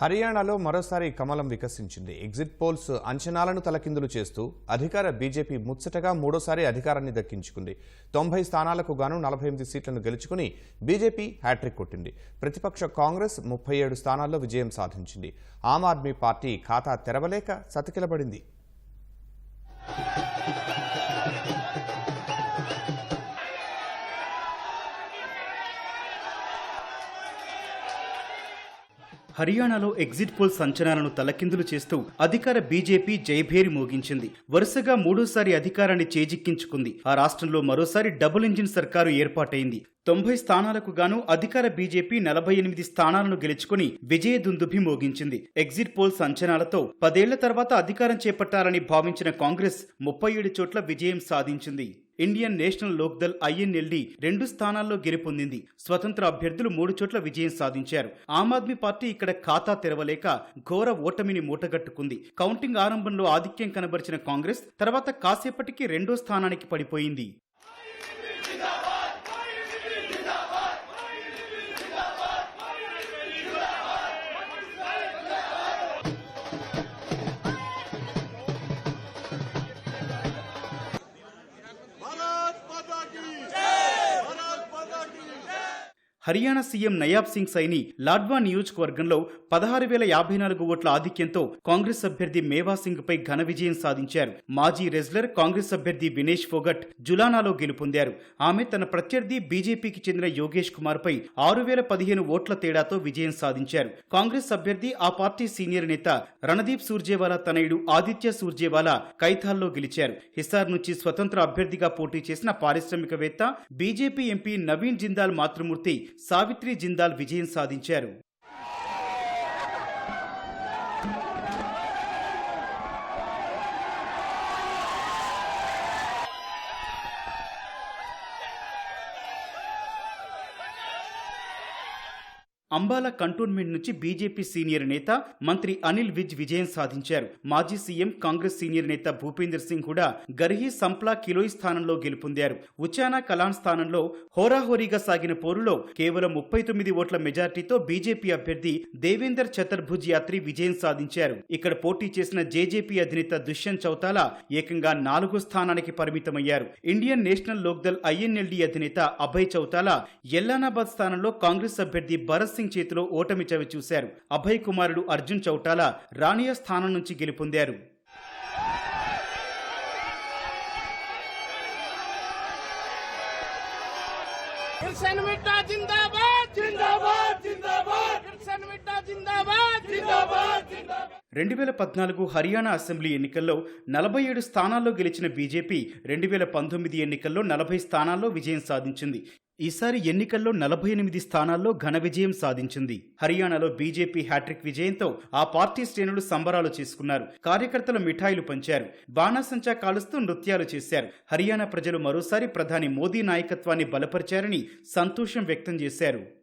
హర్యానాలో మరోసారి కమలం వికసించింది. ఎగ్జిట్ పోల్స్ అంచనాలను తలకిందులు చేస్తూ అధికార బీజేపీ ముచ్చటగా మూడోసారి అధికారాన్ని దక్కించుకుంది. తొంభై స్థానాలకు గాను నలభై ఎనిమిది సీట్లను గెలుచుకుని బీజేపీ హ్యాట్రిక్ కొట్టింది. ప్రతిపక్ష కాంగ్రెస్ ముప్పై ఏడు స్థానాల్లో విజయం సాధించింది. ఆమ్ ఆద్మీ పార్టీ ఖాతా తెరవలేక సతికిలబడింది. హర్యానాలో ఎగ్జిట్ పోల్ సంచలనాలను తలకిందులు చేస్తూ అధికార బీజేపీ జయభేరి మోగించింది. వరుసగా మూడోసారి అధికారాన్ని చేజిక్కించుకుంది. ఆ రాష్ట్రంలో మరోసారి డబుల్ ఇంజిన్ సర్కారు ఏర్పాటైంది. తొంభై స్థానాలకు గాను అధికార బీజేపీ నలభై ఎనిమిది స్థానాలను గెలుచుకుని విజయ దుందుభి మోగించింది. ఎగ్జిట్ పోల్స్ అంచనాలతో పదేళ్ళ తర్వాత అధికారం చేపట్టాలని భావించిన కాంగ్రెస్ ముప్పై ఏడు చోట్ల విజయం సాధించింది. ఇండియన్ నేషనల్ లోక్దల్ ఐఎన్ఎల్డి రెండు స్థానాల్లో గెలుపొందింది. స్వతంత్ర అభ్యర్థులు మూడు చోట్ల విజయం సాధించారు. ఆమ్ ఆద్మీ పార్టీ ఇక్కడ ఖాతా తెరవలేక ఘోర ఓటమిని మూటగట్టుకుంది. కౌంటింగ్ ఆరంభంలో ఆధిక్యం కనబరిచిన కాంగ్రెస్ తర్వాత కాసేపటికి రెండో స్థానానికి పడిపోయింది. హర్యానా సీఎం నయాబ్ సింగ్ సైని లాడ్వా నియోజకవర్గంలో పదహారు వేల యాభై నాలుగు ఓట్ల ఆధిక్యంతో కాంగ్రెస్ అభ్యర్థి మేవా సింగ్ పై ఘన విజయం సాధించారు. మాజీ రెజ్లర్ కాంగ్రెస్ అభ్యర్థి వినేష్ ఫోగట్ జులానాలో గెలుపొందారు. ఆమె తన ప్రత్యర్థి బీజేపీకి చెందిన యోగేష్ కుమార్ పై ఆరు వేల పదిహేను ఓట్ల తేడాతో విజయం సాధించారు. కాంగ్రెస్ అభ్యర్థి ఆ పార్టీ సీనియర్ నేత రణదీప్ సూర్జేవాలా తనయుడు ఆదిత్య సూర్జేవాలా కైథాల్లో గెలిచారు. హిస్సార్ నుంచి స్వతంత్ర అభ్యర్థిగా పోటీ చేసిన పారిశ్రామికవేత్త బీజేపీ ఎంపీ నవీన్ జిందాల్ మాతృమూర్తి సావిత్రి జిందాల్ విజయం సాధించారు. అంబాలా కంటోన్మెంట్ నుంచి బీజేపీ సీనియర్ నేత మంత్రి అనిల్ విజ్ విజయం సాధించారు. మాజీ సీఎం కాంగ్రెస్ సీనియర్ నేత భూపేందర్ సింగ్ కూడా గర్హి సంప్లా కిలోయి స్థానంలో గెలుపొందారు. ఉచానా కలాన్ స్థానంలో హోరాహోరీగా సాగిన పోరులో కేవలం ముప్పై తొమ్మిది ఓట్ల మెజార్టీతో బీజేపీ అభ్యర్థి దేవేందర్ చతుర్భుజ్ యాత్రి విజయం సాధించారు. ఇక్కడ పోటీ చేసిన జేజేపీ అధినేత దుష్యంత్ చౌతాలా ఏకంగా నాలుగో స్థానానికి పరిమితమయ్యారు. ఇండియన్ నేషనల్ లోక్దల్ ఐఎన్ఎల్డి అధినేత అభయ్ చౌతాలా ఎల్లానాబాద్ స్థానంలో కాంగ్రెస్ అభ్యర్థి భరత్ సింగ్ చేతిలో ఓటమి చవి చూశారు. అభయ్ కుమారుడు అర్జున్ చౌటాలా రానియా స్థానం నుంచి గెలుపొందారు. రెండు వేల పద్నాలుగు హర్యానా అసెంబ్లీ ఎన్నికల్లో నలభై ఏడు స్థానాల్లో గెలిచిన బీజేపీ రెండు వేల పంతొమ్మిది ఎన్నికల్లో నలభై స్థానాల్లో విజయం సాధించింది. ఈసారి ఎన్నికల్లో నలభై ఎనిమిది స్థానాల్లో ఘన విజయం సాధించింది. హర్యానాలో బీజేపీ హ్యాట్రిక్ విజయంతో ఆ పార్టీ శ్రేణులు సంబరాలు చేసుకున్నారు. కార్యకర్తలు మిఠాయిలు పంచారు. బాణాసంచా కాలుస్తూ నృత్యాలు చేశారు. హర్యానా ప్రజలు మరోసారి ప్రధాని మోదీ నాయకత్వాన్ని బలపరిచారని సంతోషం వ్యక్తం చేశారు.